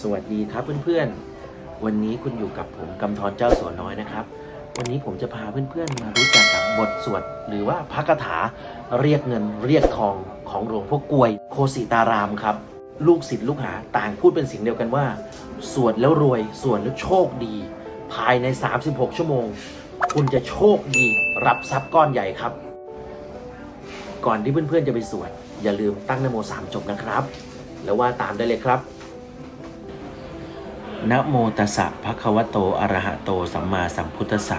สวัสดีครับเพื่อนๆ วันนี้คุณอยู่กับผมกำธรเจ้าสัวน้อยนะครับ วันนี้ผมจะพาเพื่อนๆ มารู้จักกับบทสวดหรือว่าพระคาถาเรียกเงินเรียกทองของหลวงพ่อกลวยโคสิตารามครับ ลูกศิษย์ลูกหาต่างพูดเป็นเสียงเดียวกันว่า สวดแล้วรวยสวดแล้วโชคดี ภายใน 36 ชั่วโมง คุณจะโชคดีรับทรัพย์ก้อนใหญ่ครับ ก่อนที่เพื่อนๆจะไปสวดอย่าลืมตั้งนโมสามจบนะครับ แล้วว่าตามได้เลยครับ นะโมตัสสะภะคะวะโตอะระหะโตสัมมาสัมพุทธัสสะ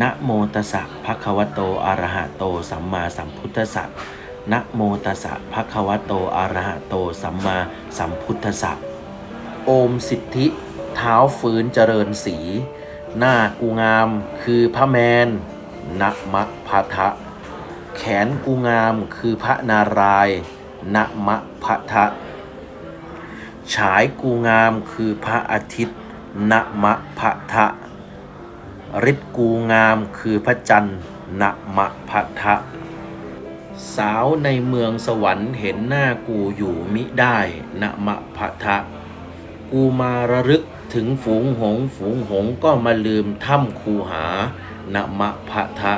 นะโมตัสสะภะคะวะโตอะระหะโตสัมมาสัมพุทธัสสะนะโมตัสสะภะคะวะโตอะระหะโตสัมมาสัมพุทธัสสะโอมสิทธิเท้าฟื้นเจริญสี หน้ากูงามคือพระแมนนะมะพะทะ แขนกูงามคือพระนารายณ์นะมะพะทะ ฉายกูงามคือพระอาทิตย์นะมะพะทะฤทธิ์กูงามคือพระจันทร์นะมะพะทะ สาวในเมืองสวรรค์เห็นหน้ากูอยู่มิได้นะมะพะทะ กูมาระลึกถึงฝูงหงฝูงหงก็มาลืมถ้ำคูหานะมะพะทะ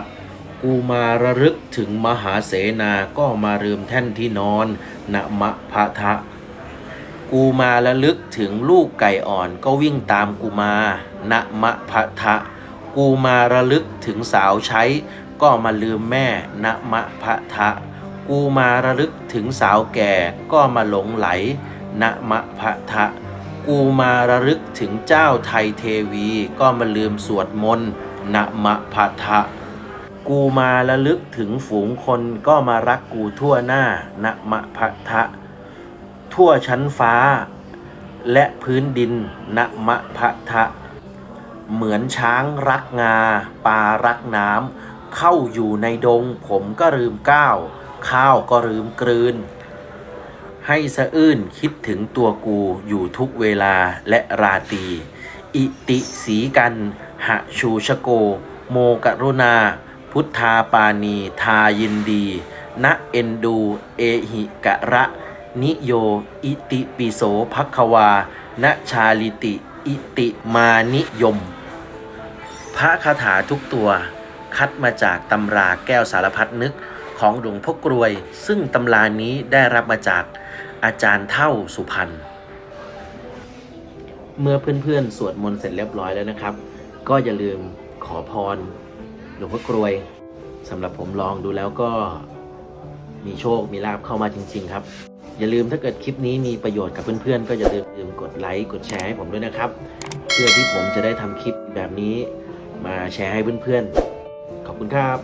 กูมาระลึกถึงมหาเสนาก็มาลืมแท่นที่นอนนะมะพะทะ กูมาระลึกถึงลูกไก่อ่อนก็วิ่งตามกูมานะมะพะทะ กูมาระลึกถึงสาวใช้ ก็มาลืมแม่นะมะพะทะ กูมาระลึกถึงสาวแก่ก็มาหลงไหลนะมะพะทะ กูมาระลึกถึงเจ้าไทยเทวี ก็มาลืมสวดมนต์นะมะพะทะ กูมาระลึกถึงฝูงคนก็มารักกูทั่วหน้านะมะพะทะ ทั่วชั้นฟ้า และพื้นดินนมะพะทะ เหมือนช้างรักงาปลารักน้ำเข้าอยู่ในดง ผมก็ลืมก้าว ข้าวก็ลืมกลืน ให้สะอื้นคิดถึงตัวกูอยู่ทุกเวลาและราตรีอิติสีกัน หะชูชโก โมกรุณา พุทธาปานี ทายินดีนะเอ็นดู เอหิกะระ นิโย อิติปิโสภควานะชาลิติ อิติมานิยม พระคาถาทุกตัวคัดมาจากตำราแก้วสารพัดนึกของหลวงพ่อกรวย ซึ่งตำรานี้ได้รับมาจากอาจารย์เท่าสุพรรณ เมื่อเพื่อนๆ สวดมนต์เสร็จเรียบร้อยแล้วนะครับ ก็อย่าลืมขอพรหลวงพ่อกรวยสำหรับผมลองดูแล้วก็มีโชคมีลาบเข้ามาจริง ๆ ครับ อย่าลืมถ้าเกิดคลิปนี้มีประโยชน์กับเพื่อนๆ ก็อย่าลืมกดไลค์กดแชร์ให้ผมด้วยนะครับ เพื่อที่ผมจะได้ทำคลิปแบบนี้ มาแชร์ให้เพื่อนๆ ขอบคุณครับ